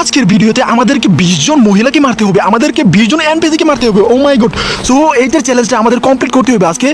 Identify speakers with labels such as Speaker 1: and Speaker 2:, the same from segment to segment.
Speaker 1: আজকের ভিডিওতে আমাদেরকে বিশ জন মহিলাকে মারতে হবে, আমাদেরকে বিশ জন এনপিসিকে মারতে হবে ও মাই গড সো এইটার চ্যালেঞ্জটা আমাদের কমপ্লিট করতে হবে আজকে।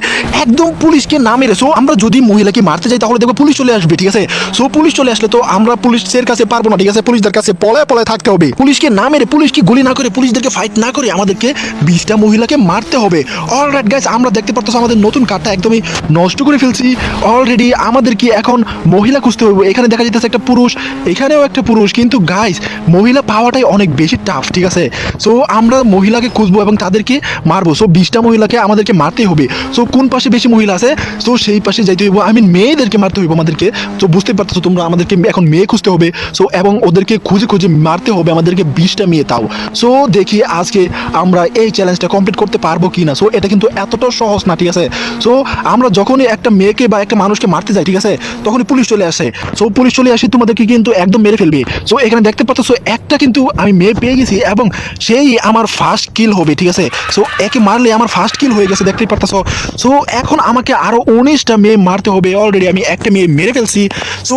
Speaker 1: একদম পুলিশকে না মেরে সো আমরা যদি মহিলাকে মারতে যাই, তাহলে দেখব পুলিশ চলে আসবে, ঠিক আছে? সো পুলিশ চলে আসলে তো আমরা পুলিশের কাছে পারব না, ঠিক আছে? পুলিশদের কাছে পলায় পলায় থাকতে হবে। পুলিশকে না মেরে, পুলিশকে গুলি না করে, পুলিশদেরকে ফাইট না করে আমাদেরকে বিশটা মহিলাকে মারতে হবে। অলরাইট গাইস আমরা দেখতে পারতেছি আমাদের নতুন কার্ডটা একদমই নষ্ট করে ফেলছি। অলরেডি আমাদেরকে এখন মহিলা খুঁজতে হবে? এখানে দেখা যাচ্ছে একটা পুরুষ, এখানেও একটা পুরুষ, কিন্তু গাইস মহিলা পাওয়াটাই অনেক বেশি টাফ ঠিক আছে? সো আমরা মহিলাকে খুঁজবো এবং তাদেরকে মারবো। সো বিশটা মহিলাকে আমাদেরকে মারতে হবে। সো কোন পাশে বেশি মহিলা আছে? সো সেই পাশে যাইতে হইব। আই মিন মেয়েদেরকে মারতে হইব আমাদেরকে। তো বুঝতে পারতেছো তোমরা আমাদেরকে এখন মেয়ে খুঁজতে হবে। সো এবং ওদেরকে খুঁজে খুঁজে মারতে হবে আমাদেরকে বিশটা মেয়ে তাও। সো দেখি আজকে আমরা এই চ্যালেঞ্জটা কমপ্লিট করতে পারব কি না সো এটা কিন্তু এতটাও সহজ না, ঠিক আছে? সো আমরা যখনই একটা মেয়েকে বা একটা মানুষকে মারতে যাই, ঠিক আছে? তখনই পুলিশ চলে আসে। সো পুলিশ চলে আসে তোমাদেরকে কিন্তু একদম মেরে ফেলবে। সো এখানে দেখতে পাচ্ছ একটা কিন্তু আমি মেয়ে পেয়ে গেছি এবং সেই আমার ফার্স্ট কিল হবে, ঠিক আছে? সো একে মারলে আমার ফার্স্ট কিল হয়ে গেছে, দেখতেই পারতেছো? সো এখন আমাকে আরও উনিশটা মেয়ে মারতে হবে অলরেডি আমি একটা মেয়ে মেরে ফেলছি। সো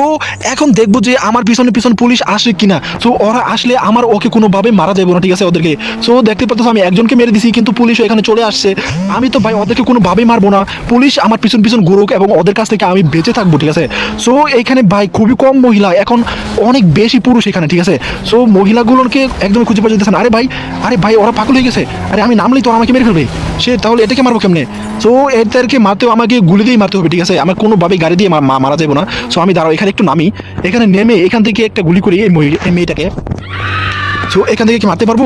Speaker 1: এখন দেখব যে আমার পিছনে পিছনে পুলিশ আসে কিনা। সো ওরা আসলে আমার ওকে কোনোভাবে মারা যাবে না, ঠিক আছে, ওদেরকে? সো দেখতে পাচ্ছ আমি একজনকে মেরে দিছি, কিন্তু পুলিশ এখানে চলে আসছে। আমি তো ভাই ওদেরকে কোনোভাবেই মারবো না। পুলিশ আমার পিছন পিছন ঘুরুক এবং ওদের কাছ থেকে আমি বেঁচে থাকব, ঠিক আছে? সো এখানে ভাই খুবই কম মহিলা, এখন অনেক বেশি পুরুষ এখানে, ঠিক আছে? সো মহিলাগুলোকে একদম খুঁজে পাওয়া যেতেছে আরে ভাই আরে ভাই, ওরা পাগল হয়ে গেছে। আরে আমি নামলেই তো আমাকে মেরে ফেলবে। সে তাহলে এটাকে মারবো কেমনে? সো এদেরকে মারতেও আমাকে গুলি দিয়েই মারতে হবে, ঠিক আছে? আমার কোনোভাবে গাড়ি দিয়ে মারা যাব না। সো আমি দাঁড়াও, এখানে একটু নামি। এখানে নেমে এখান থেকে একটা গুলি করি এই মেয়েটাকে। সো এখান থেকে কি মারতে পারব?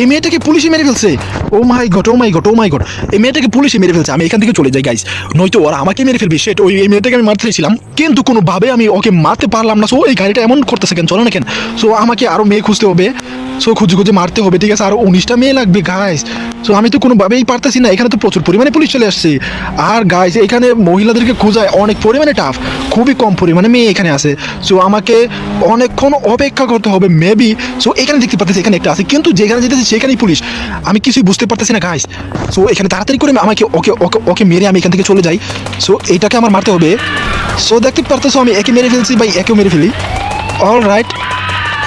Speaker 1: এই মেয়েটাকে পুলিশে মেরে ফেলছে। ও my God, oh my God, oh my God. এই মেয়েটাকে পুলিশে মেরে ফেলছে। আমি এখান থেকে চলে যাই গাইস নয়তো ওরা আমাকে মেরে ফেলবে। সেটা ওই এই মেয়েটাকে আমি মারতে চাইছিলাম। কিন্তু কোনোভাবে আমি ওকে মারতে পারলাম না। সো এই গাড়িটা এমন করতেছে কেন? চলো না কেন? সো আমাকে আরও মেয়ে খুঁজতে হবে। সো খুঁজে খুঁজে মারতে হবে, ঠিক আছে? আরও উনিশটা মেয়ে লাগবে গাইস সো আমি তো কোনোভাবেই পারতেছি না। এখানে তো প্রচুর পরিমাণে পুলিশ চলে আসছে। আর গাইস এখানে মহিলাদেরকে খোঁজায় অনেক পরিমাণে টাফ খুবই কম পরিমাণে মেয়ে এখানে আছে। সো আমাকে অনেকক্ষণ অপেক্ষা করতে হবে মেবি সো এখানে দেখতে পাচ্ছি এখানে একটা আছে। কিন্তু যেখানে যেতেছি সেখানেই পুলিশ। আমি কিছুই বুঝতে পারতেছি না গাইস সো এখানে তাড়াতাড়ি করে আমাকে, ওকে ওকে ওকে মেরে আমি এখান থেকে চলে যাই। সো এইটাকে আমার মারতে হবে। সো দেখতে পারতেছো আমি একে মেরে ফেলছি ভাই একেও মেরে ফেলি। অল রাইট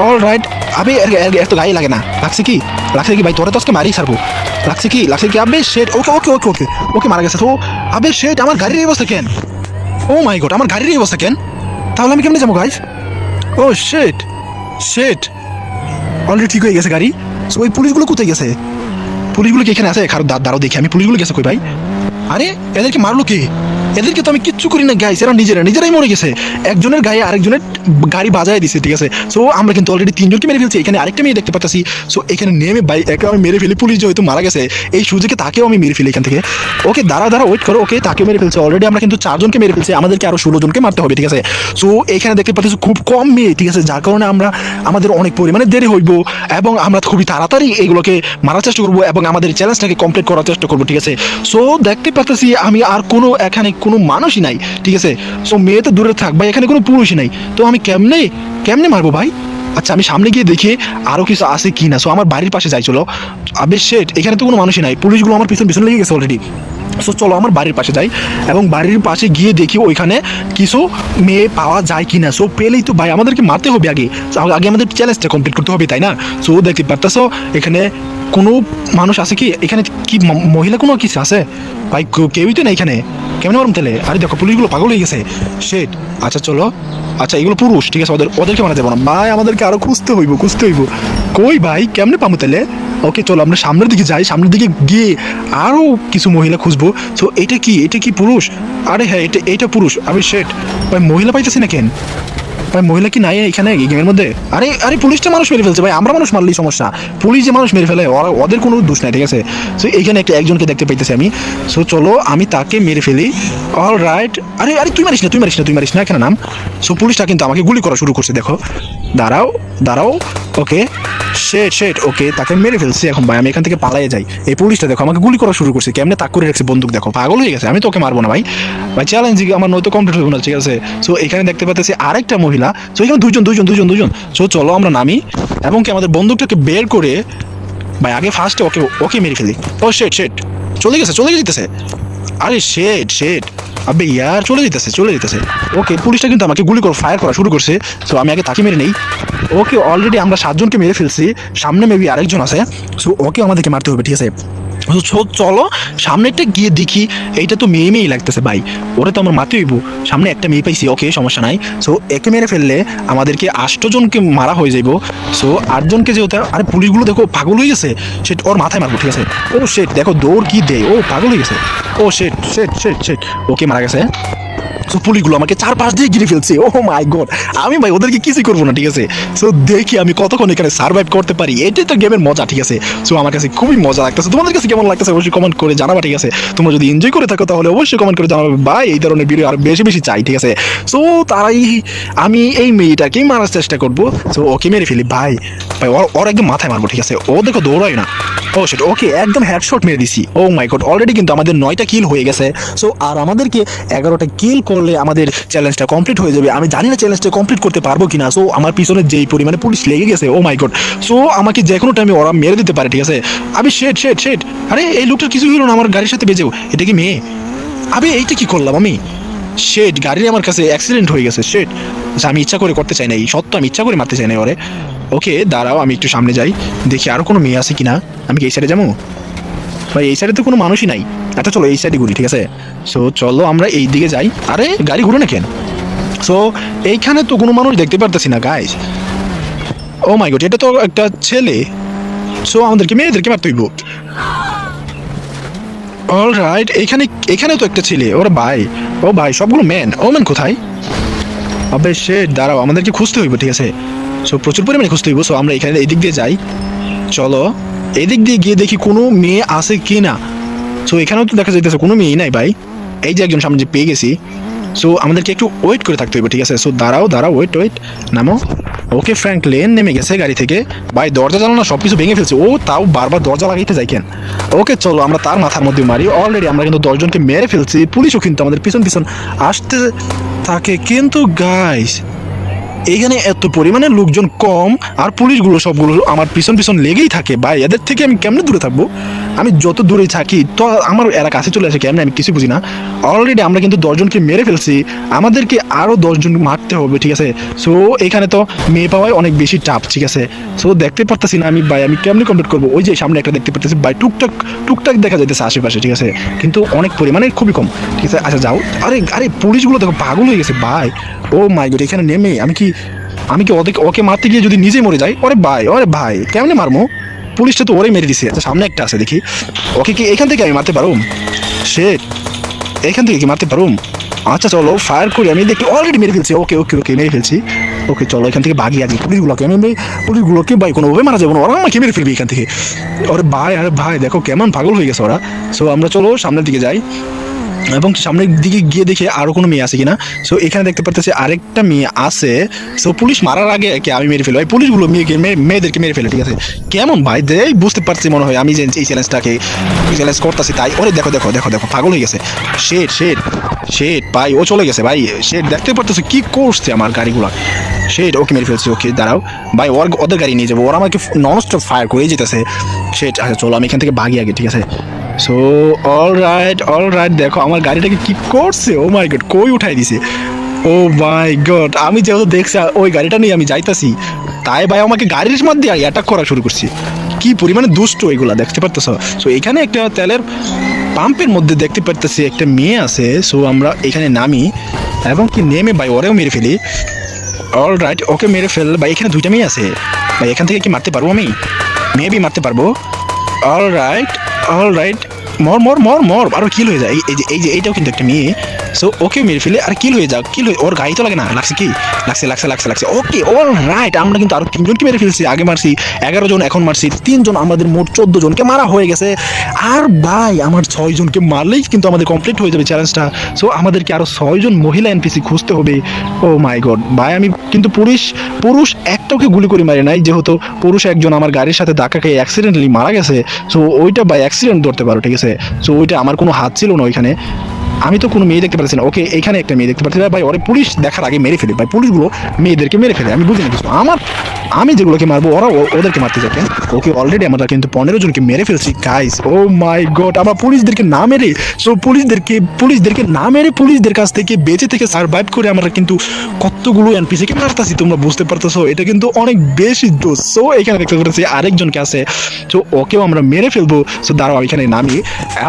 Speaker 1: অল রাইট আবে এত গায়ে লাগে না। লাগছে কি? লাগছে কি ভাই? তোরা তো আজকে মারি ছাড়বো। লাগছে কি? লাগছে কি? আবে শেট ওকে ওকে ওকে ওকে ওকে মারা গেছে। তো আবে শেট আমার গাড়ির অবস্থা কেন? ও মাই গড আমার গাড়ির অবস্থা কেন? তাহলে আমি কেমনে যাব গাইস ও শেট শেট অলরেডি ঠিক হয়ে গেছে গাড়ি। সো ওই পুলিশগুলো কোথায় গেছে? পুলিশগুলো কি এখানে আছে? খারাপ দাঁড়াও দেখি, আমি পুলিশগুলো গেছে কই ভাই? আরে, এদেরকে মারলো কে? এদেরকে তো আমি কিচ্ছু করি না গাইস এরা নিজেরা, নিজেরাই মরে গেছে। একজনের গায়ে আরেকজনের গাড়ি বাজায় দিছে, ঠিক আছে? সো আমরা কিন্তু অলরেডি তিনজনকে মেরে ফেলছি, এখানে আরেকটা মেয়ে দেখতে পাচ্ছি সো এখানে নেমে বাই একে আমি মেরে ফেলি, পুলিশ যেহেতু মারা গেছে, এই সুযোগে তাকেও আমি মেরে ফেলি এখান থেকে। ওকে দাঁড়া দাঁড়া ওয়েট করো ওকে তাকে মেরে ফেলছে। অলরেডি আমরা কিন্তু চারজনকে মেরে ফেলছি, আমাদেরকে আরও ষোলো জনকে মারতে হবে, ঠিক আছে? সো এখানে দেখতে পাচ্ছি খুব কম মেয়ে, ঠিক আছে? যার কারণে আমরা, আমাদের অনেক পরিমাণে দেরি হইব এবং আমরা খুবই তাড়াতাড়ি এগুলোকে মারার চেষ্টা করব এবং আমাদের চ্যালেঞ্জটাকে কমপ্লিট করার চেষ্টা করব, ঠিক আছে? সো দেখতে পাচ্ছি আমি আর কোনো এখানে কোনো মানুষই নাই, ঠিক আছে? সো মেয়ে তো দূরে থাক, ভাই, এখানে কোনো পুরুষই নাই। তো আমি কেমনে কেমনে মারবো ভাই? আচ্ছা আমি সামনে গিয়ে দেখি আরও কিছু আছে কি না সো আমার বাড়ির পাশে যাই, চলো। আবে শেট এখানে তো কোনো মানুষই নাই। পুলিশগুলো আমার পিছন পিছন লেগে গেছে অলরেডি সো চলো, আমার বাড়ির পাশে যাই। এবং বাড়ির পাশে গিয়ে দেখি ওইখানে কিছু মেয়ে পাওয়া যায় কি না সো পেলেই তো ভাই, আমাদেরকে মারতে হবে আগে। আগে আমাদের চ্যালেঞ্জটা কমপ্লিট করতে হবে, তাই না? সো দেখতে পারতেছো, এখানে কোনো মানুষ আছে কি? এখানে কি মহিলা কোনো কিছু আছে? ভাই কেউই তো না এখানে। কেমন মারুম তাহলে? আরে দেখো, পুলিশগুলো পাগল হয়ে গেছে। শেট আচ্ছা চলো। আচ্ছা এগুলো পুরুষ, ঠিক আছে, ওদের ওদেরকে মারা যাব না। ভাই, আমাদেরকে আরও খুঁজতে হইব খুঁজতে হইব। কই ভাই, কেমনে পামো তাহলে? ওকে চলো, আমরা সামনের দিকে যাই। সামনের দিকে গিয়ে আরও কিছু মহিলা খুঁজবো। তো এটা কি? এটা কি পুরুষ? আরে হ্যাঁ এটা এটা পুরুষ। আমি শেট ভাই, মহিলা পাইতেছি না কেন? ভাই, মহিলা কি নাই এখানে গেমের মধ্যে? আরে আরে পুলিশটা মানুষ মেরে ফেলছে ভাই, আমরা মানুষ মারলেই সমস্যা। পুলিশ যে মানুষ মেরে ফেলে ওদের কোনো দোষ নাই, ঠিক আছে? সো এইখানে একটা একজনকে দেখতে পাইতেছি আমি। সো চলো, আমি তাকে মেরে ফেলি। অল রাইট আরে আরে, তুই মারিস না, তুই মারিস না, তুই মারিস না, এখানে নাম। সো পুলিশটা কিন্তু আমাকে গুলি করা শুরু করছে, দেখো। দাঁড়াও দাঁড়াও ওকে শেট শেট ওকে তাকে মেরে ফেলছি এখন ভাই, আমি এখান থেকে পালাই যাই। এই পুলিশটা দেখো, আমাকে গুলি করা শুরু করছে, কেমনে তাক করে রাখছে বন্দুক, দেখো। পাগল হয়ে গেছে, আমি তোকে মারবো না ভাই। ভাই চ্যালেঞ্জ আমার নয়তো কমপ্লিট হবে না, ঠিক আছে? সো এখানে দেখতে পাচ্ছি আরেকটা মহিলা। সো এখানে দুজন দুজন দুজন দুজন সো চলো আমরা নামি। এবং কি আমাদের বন্দুকটাকে বের করে, ভাই, আগে ফার্স্টে ওকে ওকে মেরে ফেলি। ও শেট শেট চলে গেছে, চলে যেতেছে। আরে শেট শেট আবে ইয়ার, চলে যেতেছে চলে যেতেছে। ওকে, পুলিশটা কিন্তু আমাকে গুলি করে ফায়ার করা শুরু করছে। সো আমি আগে তাকে মেরে নেই। ওকে অলরেডি আমরা সাতজনকে মেরে ফেলছি। সামনে মেবি আরেকজন আছে। সো ওকে আমাদেরকে মারতে হবে, ঠিক আছে? চ- চলো সামনেটা গিয়ে দেখি, এইটা তো মেয়ে মেয়েই লাগতেছে, ভাই। ওরা তো আমার মারতে হইব। সামনে একটা মেয়ে পাইছি, ওকে, সমস্যা নাই। সো একে মেরে ফেললে আমাদেরকে আষ্টজনকে মারা হয়ে যাইব। সো আটজনকে যেহেতু আরে পুলিশগুলো দেখো, পাগল হয়ে গেছে। সেট ওর মাথায় মারবো, ঠিক আছে? ও সেট দেখো দৌড় কি দেয়। ও পাগল হয়ে গেছে। ও সেট সেট সেট সেট ওকে মারা গেছে। সো পুলিশগুলো আমাকে চার পাঁচ দিয়ে ঘিরে ফেলছে। ও মাই গড আমি ভাই, ওদেরকে কিছুই করব না, ঠিক আছে? সো দেখি আমি কতক্ষণ এখানে সার্ভাইভ করতে পারি। এটাই তো গেমের মজা, ঠিক আছে? সো আমার কাছে খুবই মজা লাগতেছে। তোমাদের কাছে কেমন লাগতেছে? অবশ্যই কমেন্ট করে জানাবা, ঠিক আছে? তোমরা যদি এনজয় করে থাকো, তাহলে অবশ্যই কমেন্ট করে জানাবে, ভাই, এই ধরনের ভিডিও আর বেশি বেশি চাই, ঠিক আছে? সো তারাই, আমি এই মেয়েটাকেই মারার চেষ্টা করব। সো ওকে মেরে ফেলি, ভাই। ভাই, ওর একদম মাথায় মারবো, ঠিক আছে? ও দেখো দৌড়ায় না। ও সেটা ওকে একদম হেডশট মেরে দিছি। ও মাই গড অলরেডি কিন্তু আমাদের নয়টা কিল হয়ে গেছে। সো আর আমাদেরকে এগারোটা কিল করলে আমাদের চ্যালেঞ্জটা কমপ্লিট হয়ে যাবে। আমি জানি না চ্যালেঞ্জটা কমপ্লিট করতে পারব কিনা। সো আমার পিছনে যেই পরিমাণে পুলিশ লেগে গেছে ও মাই গড সো আমাকে যে কোনো টাইমে ওরা মেরে দিতে পারে, ঠিক আছে? আমি শেট শেট শেট আরে, এই লোকটার কিছু হলো না, আমার গাড়ির সাথে বেজেও এটা কি মেয়ে? আবে, এইটা কি করলাম আমি? শেট গাড়ির আমার কাছে অ্যাক্সিডেন্ট হয়ে গেছে শেট আচ্ছা আমি ইচ্ছা করে করতে চাই না, এই সত্য আমি ইচ্ছা করে মারতে চাই না ওরে। ওকে দাঁড়াও, আমি একটু সামনে যাই, দেখি আরও কোনো মেয়ে আছে কিনা। আমি কি এই সাইডে যাব? ভাই, এই সাইডে তো কোনো মানুষই নাই। আচ্ছা চলো এই সাইডে ঘুরি, ঠিক আছে? সো চলো আমরা এই দিকে যাই। আরে, গাড়ি ঘুরে না কেন? সো এইখানে তো কোনো মানুষ দেখতে পারতেছি না গাইস ও মাই গড এটা তো একটা ছেলে। সো আমাদেরকে, মেয়েদেরকে মারতে হইব। অল রাইট এখানে এখানে তো একটা ছেলে। ওরা ভাই। ও ভাই, সবগুলো ম্যান ও ম্যান কোথায়? আবে সে দাঁড়াও, আমাদেরকে খুঁজতে হইব, ঠিক আছে? সো প্রচুর পরিমাণে খুঁজতে হইব। সো আমরা এখানে এই দিক দিয়ে যাই। চলো। এদিক দিয়ে গিয়ে দেখি কোনো মেয়ে আছে কি না সো এখানেও তো দেখা যাইতেছে কোনো মেয়েই নাই ভাই। এই যে একজন সামনে যে পেয়ে গেছি। সো আমাদেরকে একটু ওয়েট করে থাকতে হবে, ঠিক আছে? সো দাঁড়াও দাঁড়াও ওয়েট ওয়েট নামো। ওকে ফ্র্যাঙ্কলিন নেমে গেছে গাড়ি থেকে। ভাই, দরজা জানালা সব কিছু ভেঙে ফেলছে। ও, তাও বারবার দরজা লাগাইতে যাই কেন? ওকে চলো আমরা তার মাথার মধ্যে মারি। অলরেডি আমরা কিন্তু দশজনকে মেরে ফেলছি। পুলিশও কিন্তু আমাদের পিছন পিছন আসতে থাকে। কিন্তু গাইস এখানে এত পরিমাণে লোকজন কম আর পুলিশগুলো সবগুলো আমার পিছন পিছন লেগেই থাকে। ভাই, এদের থেকে আমি কেমনে দূরে থাকব? আমি যত দূরে থাকি, তো আমার এরা কাছে চলে আসে কেমনে? আমি কিছু বুঝি না। অলরেডি আমরা কিন্তু দশজনকে মেরে ফেলছি। আমাদেরকে আরও দশজন মারতে হবে, ঠিক আছে? সো এখানে তো মেয়ে পাওয়াই অনেক বেশি চাপ ঠিক আছে? সো দেখতে পারতেছি না আমি, ভাই, আমি কেমনি কমপ্লিট করব? ওই যে সামনে একটা দেখতে পারতেছি, ভাই, টুকটাক টুকটাক দেখা যাইতেছে আশেপাশে, ঠিক আছে? কিন্তু অনেক পরিমাণে খুবই কম, ঠিক আছে? আচ্ছা যাও। আরে আরে, পুলিশগুলো দেখো, পাগল হয়ে গেছে, ভাই। ও মাই গড এখানে নেমে, আমি কি আমি কি ওদেরকে ওকে মারতে গিয়ে যদি নিজে মরে যাই ওরে ভাই ওরে ভাই, কেমনে মারমো? পুলিশটা তো ওরে মেরে দিছে। আচ্ছা সামনে একটা আছে, দেখি। ওকে কি এখান থেকে আমি মারতে পারুম? সে এখান থেকে কি মারতে পারুম? আচ্ছা চলো ফায়ার করি। আমি দেখি অলরেডি মেরে ফেলছি। ওকে ওকে ওকে, মেরে ফেলছি। ওকে, চলো, এখান থেকে বাগি আগে পুলিশগুলোকে আমি- পুলিশগুলোকে ভাই, কোনোভাবে মারা যাব না। ওরা আমাকে মেরে ফেলবি এখান থেকে। ওরে ভাই, আরে ভাই, দেখো কেমন পাগল হয়ে গেছে ওরা। সো আমরা চলো, সামনের দিকে যাই। এবং সামনের দিকে গিয়ে দেখে আরও কোনো মেয়ে আছে কিনা। সো এখানে দেখতে পারতেছি আরেকটা মেয়ে আছে। সো পুলিশ মারার আগে একে আমি মেরে ফেলি। ভাই, পুলিশগুলো মেয়েকে মেয়ে- মেয়েদেরকে মেরে ফেলে, ঠিক আছে? কেমন ভাই? দেই, বুঝতে পারছি মনে হয় আমি যে এই চ্যালেঞ্জটাকে চ্যালেঞ্জ করতেছি তাই। ওরে, দেখো দেখো দেখো দেখো, পাগল হয়ে গেছে। শেট শেট শেট ভাই, ও চলে গেছে, ভাই। শেট দেখতে পারতেছি কি করছে আমার গাড়িগুলো। শেট ওকে মেরে ফেলছি, ওকে, দাঁড়াও। ভাই, ওর ওদের গাড়ি নিয়ে যাব। ওরা আমাকে নন স্টপ ফায়ার করে যেতেছে। শেট আচ্ছা চলো, আমি এখান থেকে বাগি আগে, ঠিক আছে? So all right all right দেখো, আমার গাড়িটাকে কি করছে। ও মাই গড কই উঠাই দিছে? ও মাই গড আমি যেহেতু দেখছি ওই গাড়িটা নিয়ে আমি যাইতাছি, তাই ভাই আমাকে গাড়ির মধ্যে অ্যাটাক করা শুরু করছি। কি পরিমাণে দুষ্ট এগুলা, দেখতে পারতেছ? সো এখানে একটা তেলের পাম্পের মধ্যে দেখতে পারতেছি, একটা মেয়ে আছে। সো আমরা এখানে নামি, এবং কি নেমে ভাই, ওরেও মেরে ফেলি। অল রাইট ওকে মেরে ফেল, ভাই, এখানে দুইটা মেয়ে আছে। ভাই, এখান থেকে কি মারতে পারব আমি? মেয়ে বি মারতে পারব। অল রাইট অল রাইট মর মর মর মর আরও কিল হয়ে যায়। এই যে এই যে এইটাও কিন্তু একটা মেয়ে। সো ওকে মেরে ফেলে আর কিল হয়ে যাক কিল হয়ে ওর গাড়ি তো লাগে না, লাগছে কি? লাগছে লাগছে লাগছে লাগছে। ওকে অল রাইট আমরা কিন্তু আরও তিনজনকে মেরে ফেলছি, আগে মারছি, এগারো জন, এখন মারছি, তিনজন, আমাদের মোট চোদ্দ জনকে মারা হয়ে গেছে। আর ভাই, আমার ছয় জনকে মারলেই কিন্তু আমাদের কমপ্লিট হয়ে যাবে চ্যালেঞ্জটা সো আমাদেরকে আরও ছয়জন মহিলা এনপিসি খুঁজতে হবে। ও মাই গড ভাই, আমি কিন্তু পুরুষ পুরুষ একটাকে গুলি করে মারি নাই, যেহেতু পুরুষ একজন আমার গাড়ির সাথে ধাক্কা খেয়ে অ্যাক্সিডেন্টালি মারা গেছে। সো ওইটা বাই অ্যাক্সিডেন্ট ধরতে পারো, ঠিক আছে? সো ওইটা আমার কোনো হাত ছিল না ওইখানে। আমি তো কোনো মেয়ে দেখতে পাচ্ছি না। ওকে, এখানে একটা মেয়ে দেখতে পাচ্ছি না। ভাই, ওরে পুলিশ দেখার আগে মেরে ফেলে। ভাই, পুলিশগুলো মেয়েদেরকে মেরে ফেলে। আমি বুঝি না কিছু। আমার, আমি যেগুলোকে মারবো, ওরা ওদেরকে মারতে যাবে ওকে অলরেডি আমরা কিন্তু পনেরো জনকে মেরে ফেলছি। গাইস ও মাই গড আমরা পুলিশদেরকে না মেরে সো পুলিশদেরকে পুলিশদেরকে না মেরে পুলিশদের কাছ থেকে, বেঁচে থেকে সার্ভাইভ করে আমরা কিন্তু কতগুলো এনপিসিকে মারতাছি, তোমরা বুঝতে পারতেছো? এটা কিন্তু অনেক বেশি দোষ। সো এখানে দেখতে পাচ্ছি আরেকজনকে আছে। তো ওকেও আমরা মেরে ফেলব। সো দাঁড়াও এখানে নামি।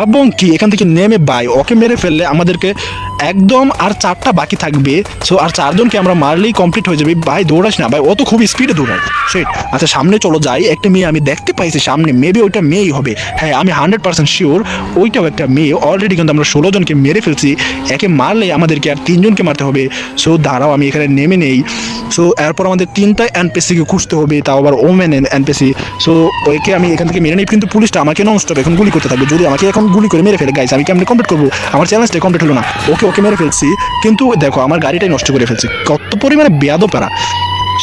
Speaker 1: এবং কি, এখান থেকে নেমে বাই ওকে মেরে ফেললে আমাদেরকে একদম আর চারটা বাকি থাকবে। সো আর চারজনকে আমরা মারলেই কমপ্লিট হয়ে যাবে। ভাই, দৌড়াস না। ভাই ও তো খুব স্পিডে দৌড়ায়। সেট আচ্ছা সামনে চলো যাই। একটা মেয়ে আমি দেখতে পাইছি সামনে। মেবি ওইটা মেয়েই হবে। হ্যাঁ আমি হান্ড্রেড পার্সেন্ট শিওর ওইটাও একটা মেয়ে। অলরেডি কিন্তু আমরা ষোলো জনকে মেরে ফেলছি। একে মারলে আমাদেরকে আর তিনজনকে মারতে হবে। সো দাঁড়াও, আমি এখানে নেমে নেই। সো এরপর আমাদের তিনটা এনপিসিকে খুঁজতে হবে। তাও আবার ওমেন এনপিসি সো ওইকে আমি এখান থেকে মেরে নিই। কিন্তু পুলিশটা আমাকে নন স্টপ এখন গুলি করতে থাকবে। যদি আমাকে এখন গুলি করে মেরে ফেলে গাইস আমি কেমন কমপ্লিট করব? আমার চ্যালেঞ্জটা কমপ্লিট হলো না। ওকে ওকে মেরে ফেলছি, কিন্তু দেখো, আমার গাড়িটাই নষ্ট করে ফেলছি। কত পরিমাণে বেয়াদো পারা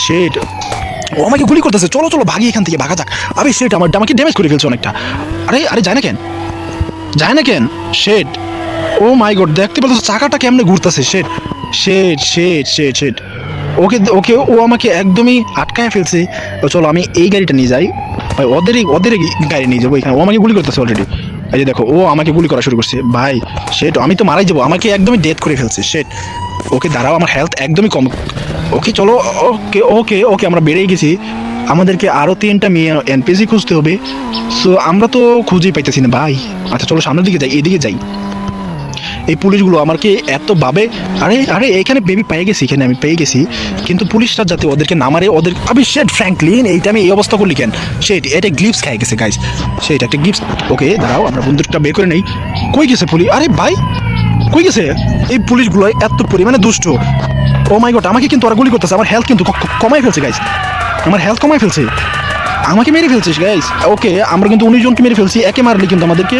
Speaker 1: সেট ও আমাকে গুলি করতেছে। চলো চলো, ভাগি এখান থেকে, ভাগা যাক। আরে সেট আমার আমাকে ড্যামেজ করে ফেলছে অনেকটা। আরে আরে, যায় না কেন? যায় না কেন? শেড ও মাই গড দেখতে পেল চাকাটা কেমনে ঘুরতেছে। শেড শেড শেড শেড শেড ওকে ওকে, ও আমাকে একদমই আটকায় ফেলছে। চলো, আমি এই গাড়িটা নিয়ে যাই। ওদেরই ওদেরই গাড়ি নিয়ে যাব এখানে। ও আমাকে গুলি করতেছে অলরেডি এই যে দেখো, ও আমাকে গুলি করা শুরু করছে। ভাই শেট আমি তো মারাই যাব, আমাকে একদমই ডেথ করে ফেলছে সেট ওকে দাঁড়াও, আমার হেলথ একদমই কম। ওকে চলো, ওকে ওকে ওকে, আমরা বেড়েই গেছি। আমাদেরকে আরও তিনটা মেয়ে এনপিসি খুঁজতে হবে। সো আমরা তো খুঁজেই পাইতেছি না, ভাই। আচ্ছা চলো সামনের দিকে যাই, এদিকে যাই। এই পুলিশগুলো আমাকে এত ভাবে আরে আরে, এখানে বেবি পেয়ে গেছি, এখানে আমি পেয়ে গেছি। কিন্তু পুলিশরা যাতে ওদেরকে না মারে, ওদের, আমি শেট ফ্র্যাঙ্কলিন এইটা আমি এই অবস্থা করলি কেন? সেট এটা গ্লিপস খাই গেছে গাইজ সেটা একটা গ্লিপস ওকে দাঁড়াও, আমরা বন্দুকটা বের করে নেই। কই গেছে পুলিশ? আরে ভাই, কই গেছে? এই পুলিশগুলো এত পরিমাণে দুষ্ট। ও মাই গড আমাকে কিন্তু ওরা গুলি করতেছে, আমার হেলথ কিন্তু কমাই ফেলছে গাইজ আমার হেলথ কমাই ফেলছে। আমাকে মেরে ফেলছিস গাইস ওকে আমরা কিন্তু উনিশ জনকে মেরে ফেলছি, একে মারলে কিন্তু আমাদেরকে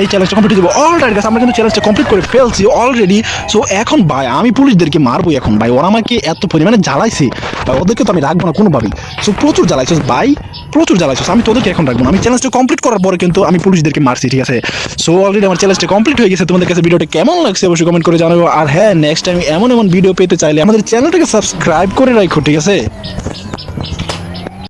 Speaker 1: এই চ্যালেঞ্জটা কমপ্লিট দেবো অলরাইট গাছ আমরা কিন্তু চ্যালেঞ্জটা কমপ্লিট করে ফেলছি অলরেডি সো এখন ভাই, আমি পুলিশদেরকে মারবো এখন ভাই। ওরা আমাকে এত পরিমাণে জ্বালাইছে। ভাই, ওদেরকে তো আমি রাখব না কোনোভাবেই। সো প্রচুর জ্বালাইছিস ভাই, প্রচুর জ্বালাইছিস। আমি তোদেরকে এখন রাখব না। আমি চ্যালেঞ্জটা কমপ্লিট করার পরে কিন্তু আমি পুলিশদেরকে মারছি, ঠিক আছে? সো অলরেডি আমার চ্যালেঞ্জটা কমপ্লিট হয়ে গেছে। তোমাদের কাছে ভিডিওটা কেমন লাগছে অবশ্যই কমেন্ট করে জানাব। আর হ্যাঁ নেক্সট টাইম এমন এমন ভিডিও পেতে চাইলে আমাদের চ্যানেলটাকে সাবস্ক্রাইব করে রাখো, ঠিক আছে?